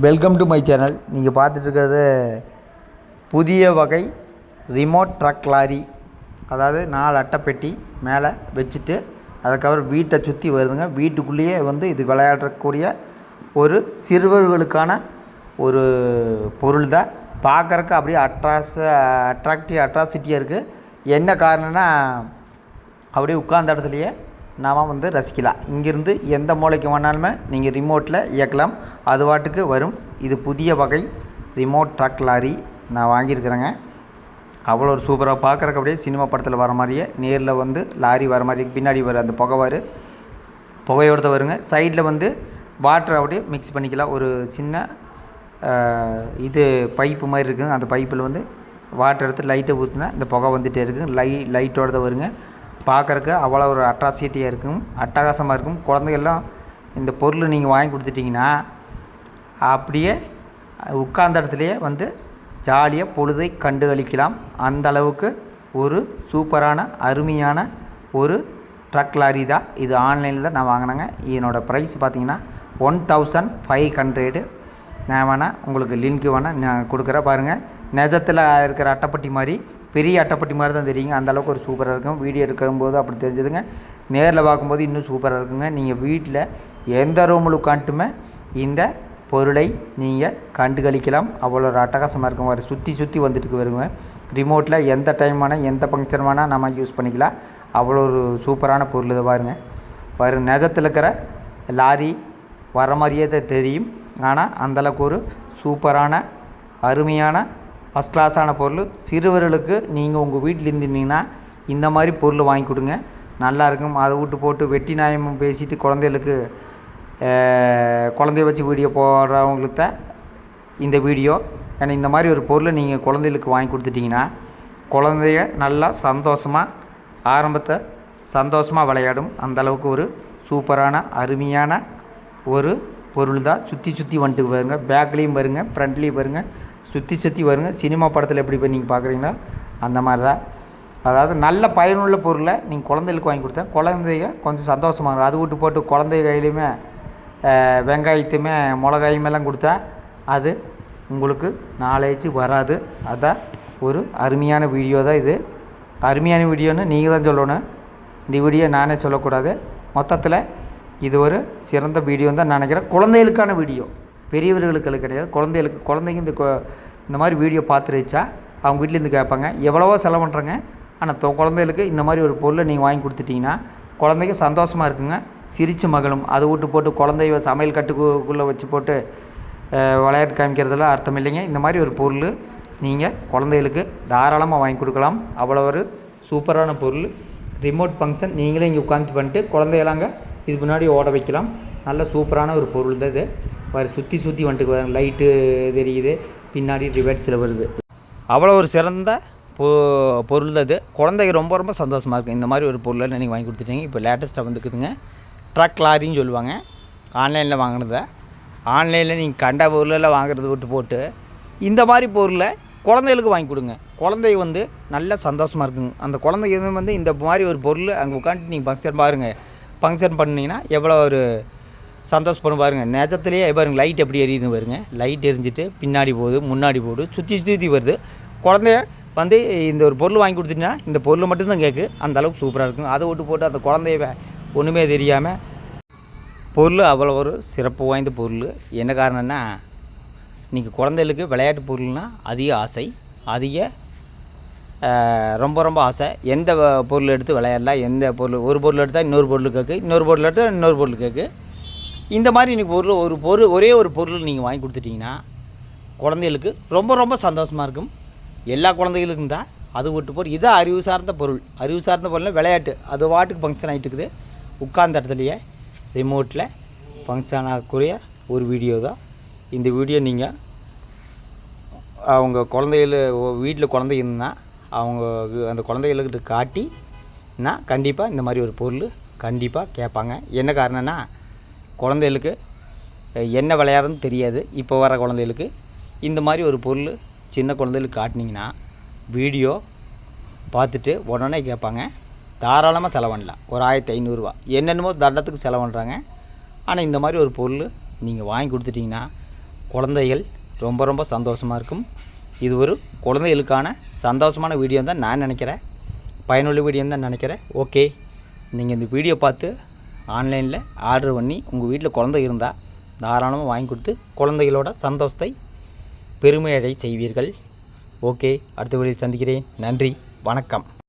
Welcome to my channel நீங்கள் பார்த்துட்டு இருக்கிறது புதிய வகை ரிமோட் ட்ரக் லாரி அதாவது நாலு அட்டைப்பெட்டி மேலே வச்சுட்டு அதுக்கப்புறம் வீட்டை சுற்றி வருதுங்க. வீட்டுக்குள்ளேயே வந்து இது விளையாடக்கூடிய ஒரு சிறுவர்களுக்கான ஒரு பொருள் தான். பார்க்குறக்கு அப்படியே அட்ராஸ் அட்ராக்டிவ் அட்ராசிட்டியாக இருக்குது என்ன காரணம்னா அப்படியே உட்கார்ந்த இடத்துலையே நாம் வந்து ரசிக்கலாம். இங்கேருந்து எந்த மூலைக்கு வேணாலுமே நீங்கள் ரிமோட்டில் இயக்கலாம். அது வாட்டுக்கு வரும். இது புதிய வகை ரிமோட் ட்ரக் லாரி நான் வாங்கியிருக்கிறேங்க. அவ்வளோ ஒரு சூப்பராக பார்க்குறக்கு அப்படியே சினிமா படத்தில் வர மாதிரியே நேரில் வந்து லாரி வர மாதிரி பின்னாடி வர அந்த புகை வரு. புகையோட வருங்க. சைடில் வந்து வாட்டர் அப்படியே மிக்ஸ் பண்ணிக்கலாம். ஒரு சின்ன இது பைப்பு மாதிரி இருக்குங்க. அந்த பைப்பில் வந்து வாட்டர் எடுத்து லைட்டை ஊற்றினா இந்த புகை வந்துகிட்டே இருக்குது லை லைட்டோடு வருங்க. பார்க்குறக்கு அவ்வளோ ஒரு அட்ராசிட்டியாக இருக்கும் அட்டகாசமாக இருக்கும். குழந்தைகள்லாம் இந்த பொருள் நீங்கள் வாங்கி கொடுத்துட்டிங்கன்னா அப்படியே உட்கார்ந்த இடத்துலையே வந்து ஜாலியாக பொழுதை கண்டு அளிக்கலாம் அந்த அளவுக்கு ஒரு சூப்பரான அருமையான ஒரு ட்ரக் லாரி தான் இது. ஆன்லைனில் தான் நான் வாங்கினேங்க. இதனோடய ப்ரைஸ் பார்த்தீங்கன்னா ஒன் தௌசண்ட் ஃபைவ் ஹண்ட்ரேடு நான் வேணால் உங்களுக்கு லிங்க் வேணால் நான் கொடுக்குறேன் பாருங்கள் நிஜத்தில் இருக்கிற அட்டைப்பட்டி மாதிரி பெரிய அட்டைப்பட்டி மாதிரி தான் தெரியுங்க. அந்தளவுக்கு ஒரு சூப்பராக இருக்கும். வீடியோ எடுக்கும்போது அப்படி தெரிஞ்சதுங்க. நேரில் பார்க்கும்போது இன்னும் சூப்பராக இருக்குங்க. நீங்கள் வீட்டில் எந்த ரூமில் உட்காந்துட்டுமே இந்த பொருளை நீங்கள் கண்டுகளிக்கலாம். அவ்வளோ ஒரு அட்டகாசமாக இருக்கும். வர சுற்றி சுற்றி வந்துட்டு வருங்க. ரிமோட்டில் எந்த டைம் வேணால் எந்த ஃபங்க்ஷன் வேணால் நம்ம யூஸ் பண்ணிக்கலாம். அவ்வளோ ஒரு சூப்பரான பொருள் இதை பாருங்க. வரும் நகத்தில் இருக்கிற லாரி வர மாதிரியே தான் தெரியும். ஆனால் அந்தளவுக்கு ஒரு சூப்பரான அருமையான ஃபஸ்ட் கிளாஸான பொருள். சிறுவர்களுக்கு நீங்கள் உங்கள் வீட்டில் இருந்துருந்தீங்கன்னா இந்த மாதிரி பொருள் வாங்கி கொடுங்க. நல்லா இருக்கும். அதை விட்டு போட்டு வெட்டி நியாயமும் பேசிட்டு குழந்தைகளுக்கு குழந்தைய வச்சு வீடியோ போடுறவங்களுக்கு தான் இந்த வீடியோ ஏன்னா இந்த மாதிரி ஒரு பொருளை நீங்கள் குழந்தைகளுக்கு வாங்கி கொடுத்துட்டிங்கன்னா குழந்தைய நல்லா சந்தோஷமாக ஆரம்பத்தை சந்தோஷமாக விளையாடும். அந்தளவுக்கு ஒரு சூப்பரான அருமையான ஒரு பொருள் தான் சுற்றி சுற்றி வந்துட்டு வருங்க பேக்லேயும் வருங்க ஃப்ரண்ட்லேயும் வருங்க சுற்றி சுற்றி வருங்க. சினிமா படத்தில் எப்படி போய் நீங்கள் பார்க்குறீங்களோ அந்த மாதிரி தான் அதாவது நல்ல பயனுள்ள பொருளை நீங்கள் குழந்தைகளுக்கு வாங்கி கொடுத்தா குழந்தைங்க கொஞ்சம் சந்தோஷமாக இருக்கும். அது விட்டு போட்டு குழந்தை கையிலையுமே வெங்காயத்தையுமே மிளகாயுமெல்லாம் கொடுத்தா அது உங்களுக்கு நாலேஜ் வராது. அதான் ஒரு அருமையான வீடியோ தான் இது. அருமையான வீடியோன்னு நீங்கள் தான் சொல்லணும். இந்த வீடியோ நானே சொல்லக்கூடாது. மொத்தத்தில் இது ஒரு சிறந்த வீடியோ தான் நான் நினைக்கிறேன். குழந்தைகளுக்கான வீடியோ. பெரியவர்களுக்கு கிடையாது. குழந்தைகளுக்கு குழந்தைங்க இந்த இந்த மாதிரி வீடியோ பார்த்துருச்சா அவங்க வீட்டிலேருந்து கேட்பாங்க. எவ்வளவோ செலவு பண்ணுறாங்க ஆனால் தொ- குழந்தைகளுக்கு இந்த மாதிரி ஒரு பொருளை நீங்கள் வாங்கி கொடுத்துட்டிங்கன்னா குழந்தைங்க சந்தோஷமாக இருக்குங்க. சிரித்து மகளும் அதை விட்டு போட்டு குழந்தைய சமையல் கட்டுக்குள்ளே வச்சு போட்டு விளையாட்டு காமிக்கிறதெல்லாம் அர்த்தம் இல்லைங்க. இந்த மாதிரி ஒரு பொருள் நீங்கள் குழந்தைகளுக்கு தாராளமாக வாங்கி கொடுக்கலாம். அவ்வளோ ஒரு சூப்பரான பொருள். ரிமோட் ஃபங்க்ஷன் நீங்களே இங்கே உட்காந்து பண்ணிட்டு குழந்தையெல்லாங்க இது முன்னாடி ஓட வைக்கலாம். நல்ல சூப்பரான ஒரு பொருள் தான் இது. வேறு சுற்றி சுற்றி வந்துட்டு லைட்டு தெரியுது. பின்னாடி ரிவர்ஸில் வருது. அவ்வளோ ஒரு சிறந்த பொ பொருள் அது. குழந்தைக்கு ரொம்ப ரொம்ப சந்தோஷமாக இருக்கும் இந்த மாதிரி ஒரு பொருளை நீங்கள் வாங்கி கொடுத்துட்டீங்க. இப்போ லேட்டஸ்ட்டாக வந்துக்குதுங்க. ட்ரக் லாரின்னு சொல்லுவாங்க. ஆன்லைனில் வாங்கினதை. ஆன்லைனில் நீங்கள் கண்ட பொருளெல்லாம் வாங்குறது விட்டு போட்டு இந்த மாதிரி பொருளை குழந்தைகளுக்கு வாங்கி கொடுங்க. குழந்தை வந்து நல்ல சந்தோஷமாக இருக்குங்க. அந்த குழந்தைங்க வந்து இந்த மாதிரி ஒரு பொருள் அங்கே உட்காந்துட்டு நீங்கள் ஃபங்க்ஷன் பாருங்கள் ஃபங்க்ஷன் பண்ணிங்கன்னா எவ்வளோ ஒரு சந்தோஷப்படும் பாருங்கள் நேச்சத்துலேயே பாருங்கள் லைட் எப்படி எரியுதுன்னு பாருங்கள் லைட் எரிஞ்சிட்டு பின்னாடி போகுது முன்னாடி போகுது சுற்றி சுற்றி வருது. குழந்தைய வந்து இந்த ஒரு பொருள் வாங்கி கொடுத்துட்டீங்கன்னா இந்த பொருள் மட்டும்தான் கேட்கு அந்த அளவுக்கு சூப்பராக இருக்கும். அதை விட்டு போட்டு அந்த குழந்தைய ஒன்றுமே தெரியாமல் பொருள் அவ்வளோ ஒரு சிறப்பு வாய்ந்த பொருள். என்ன காரணம்னா நீங்கள் குழந்தைகளுக்கு விளையாட்டு பொருள்னால் அதிக ஆசை அதிக ரொம்ப ரொம்ப ஆசை. எந்த பொருள் எடுத்து விளையாடலாம்? எந்த பொருள் ஒரு பொருள் எடுத்தால் இன்னொரு பொருள் கேட்கு இன்னொரு பொருள் எடுத்தால் இன்னொரு பொருள் கேட்கு இந்த மாதிரி இன்னைக்கு பொருள் ஒரு பொருள் ஒரே ஒரு பொருள் நீங்கள் வாங்கி கொடுத்துட்டிங்கன்னா குழந்தைகளுக்கு ரொம்ப ரொம்ப சந்தோஷமாக இருக்கும். எல்லா குழந்தைகளுக்கும் தான். அது விட்டு போகிற இதான் அறிவு சார்ந்த பொருள். அறிவு சார்ந்த பொருள்னா விளையாட்டு. அது வாட்டுக்கு ஃபங்க்ஷன் ஆகிட்டு இருக்குது. உட்கார்ந்த இடத்துலையே ரிமோட்டில் ஃபங்க்ஷன் ஆகக்கூடிய ஒரு வீடியோ தான். இந்த வீடியோ நீங்கள் அவங்க குழந்தைகள் வீட்டில் குழந்தை இருந்தால் அவங்க அந்த குழந்தைகளுக்கிட்ட காட்டினா கண்டிப்பாக இந்த மாதிரி ஒரு பொருள் கண்டிப்பாக கேட்பாங்க. என்ன காரணம்னா குழந்தைகளுக்கு என்ன விளையாடுறதுன்னு தெரியாது. இப்போ வர குழந்தைகளுக்கு இந்த மாதிரி ஒரு பொருள் சின்ன குழந்தைகளுக்கு காட்டினீங்கன்னா வீடியோ பார்த்துட்டு உடனே கேட்பாங்க. தாராளமாக செலவு ஒரு ஆயிரத்தி ஐநூறுரூவா என்னென்னமோ தண்டத்துக்கு செலவு பண்ணுறாங்க ஆனால் இந்த மாதிரி ஒரு பொருள் நீங்கள் வாங்கி கொடுத்துட்டிங்கன்னா குழந்தைகள் ரொம்ப ரொம்ப சந்தோஷமாக இருக்கும். இது ஒரு குழந்தைகளுக்கான சந்தோஷமான வீடியோ தான் நான் நினைக்கிறேன். பயனுள்ள வீடியோன்னு தான் நினைக்கிறேன். ஓகே. நீங்கள் இந்த வீடியோ பார்த்து ஆன்லைனில் ஆர்டர் பண்ணி உங்கள் வீட்டில் குழந்தை இருந்தால் தாராளமாக வாங்கி கொடுத்து குழந்தைகளோட சந்தோஷத்தை பெருமையடை செய்வீர்கள். ஓகே அடுத்த வீடியோ சந்திக்கிறேன். நன்றி வணக்கம்.